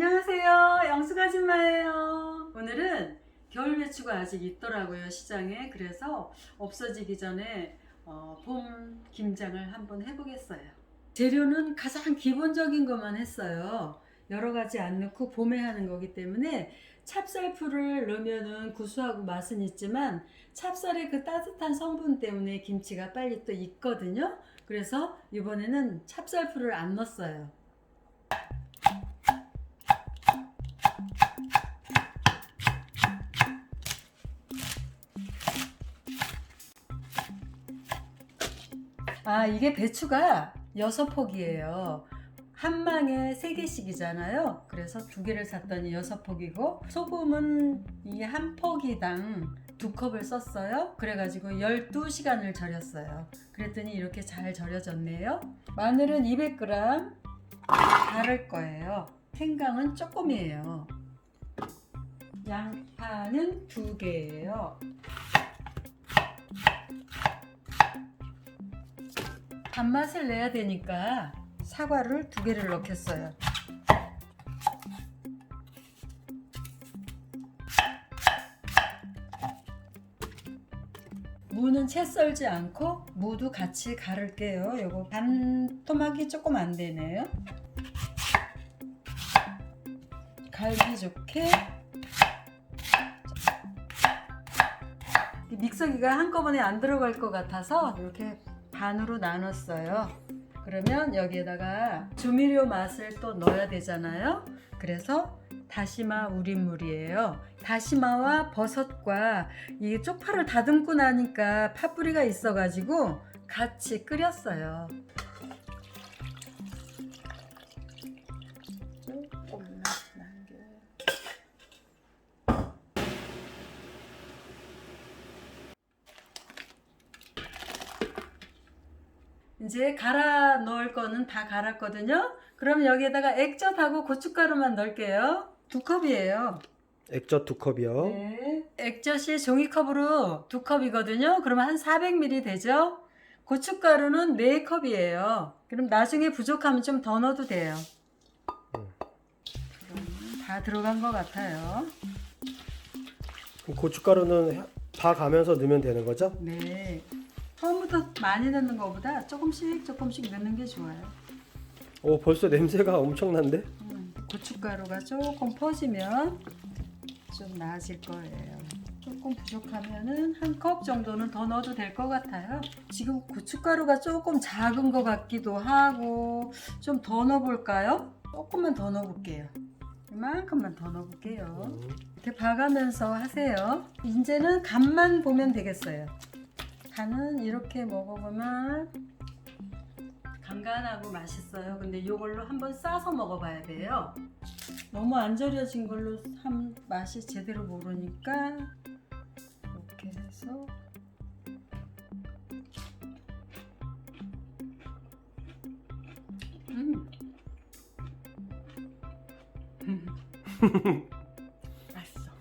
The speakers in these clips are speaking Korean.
안녕하세요. 영수가진마예요. 오늘은 겨울 배추가 아직 있더라고요 시장에. 그래서 없어지기 전에 어, 봄 김장을 한번 해보겠어요. 재료는 가장 기본적인 것만 했어요. 여러 가지 안 넣고 봄에 하는 거기 때문에 찹쌀풀을 넣으면은 구수하고 맛은 있지만 찹쌀의 그 따뜻한 성분 때문에 김치가 빨리 또 익거든요. 그래서 이번에는 찹쌀풀을 안 넣었어요. 아, 이게 배추가 여섯 폭이에요. 한 망에 세 개씩이잖아요. 그래서 두 개를 샀더니 여섯 폭이고 소금은 이한 포기당 두 컵을 썼어요. 그래가지고 12시간을 절였어요. 그랬더니 이렇게 잘 절여졌네요. 마늘은 200g 바를 거예요. 생강은 조금이에요. 양파는 두 개예요. 단맛을 내야 되니까 사과를 두 개를 넣겠어요. 무는 채 썰지 않고 무도 같이 갈을게요. 요거 반 토막이 조금 안 되네요. 갈기 좋게 이 믹서기가 한꺼번에 안 들어갈 것 같아서 이렇게 반으로 나눴어요. 그러면 여기에다가 조미료 맛을 또 넣어야 되잖아요. 그래서 다시마 우린물이에요. 다시마와 버섯과 이 쪽파를 다듬고 나니까 파뿌리가 있어가지고 같이 끓였어요. 이제 갈아 넣을 거는 다 갈았거든요. 그럼 여기에다가 액젓하고 고춧가루만 넣을게요. 두 컵이에요. 액젓 두 컵이요. 네. 액젓이 종이컵으로 두 컵이거든요. 그러면 한 400ml 되죠? 고춧가루는 4컵이에요. 그럼 나중에 부족하면 좀 더 넣어도 돼요. 다 들어간 것 같아요. 그럼 고춧가루는 다 가면서 넣으면 되는 거죠? 네. 처음부터 많이 넣는 것보다 조금씩 조금씩 넣는 게 좋아요. 오 벌써 냄새가 엄청난데? 음, 고춧가루가 조금 퍼지면 좀 나아질 거예요. 조금 부족하면은 한 컵 정도는 더 넣어도 될 것 같아요. 지금 고춧가루가 조금 작은 것 같기도 하고 좀 더 넣어볼까요? 조금만 더 넣어볼게요. 이만큼만 더 넣어볼게요. 음. 이렇게 봐가면서 하세요. 이제는 간만 보면 되겠어요. 간은 이렇게 먹어보면 간간하고 맛있어요. 근데 이걸로 한번 싸서 먹어봐야 돼요. 너무 안 절여진 걸로 한 맛이 제대로 모르니까 이렇게 해서 음. 맛있어.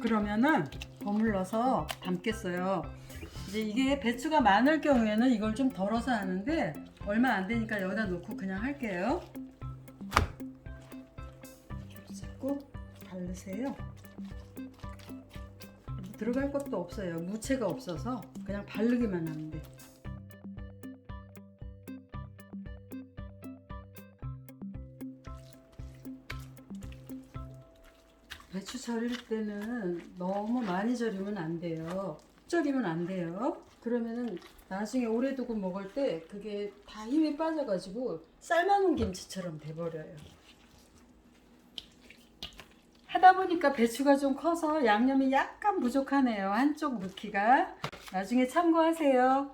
그러면은 버물러서 담겠어요. 이제 이게 배추가 많을 경우에는 이걸 좀 덜어서 하는데 얼마 안 되니까 여기다 놓고 그냥 할게요. 이렇게 잡고 바르세요. 들어갈 것도 없어요. 무채가 없어서 그냥 바르기만 하면 돼. 배추 절일 때는 너무 많이 절이면 안 돼요. 절이면 안 돼요. 그러면은 나중에 오래 두고 먹을 때 그게 다 힘이 빠져가지고 삶아놓은 김치처럼 돼버려요. 하다 보니까 배추가 좀 커서 양념이 약간 부족하네요. 한쪽 넣기가. 나중에 참고하세요.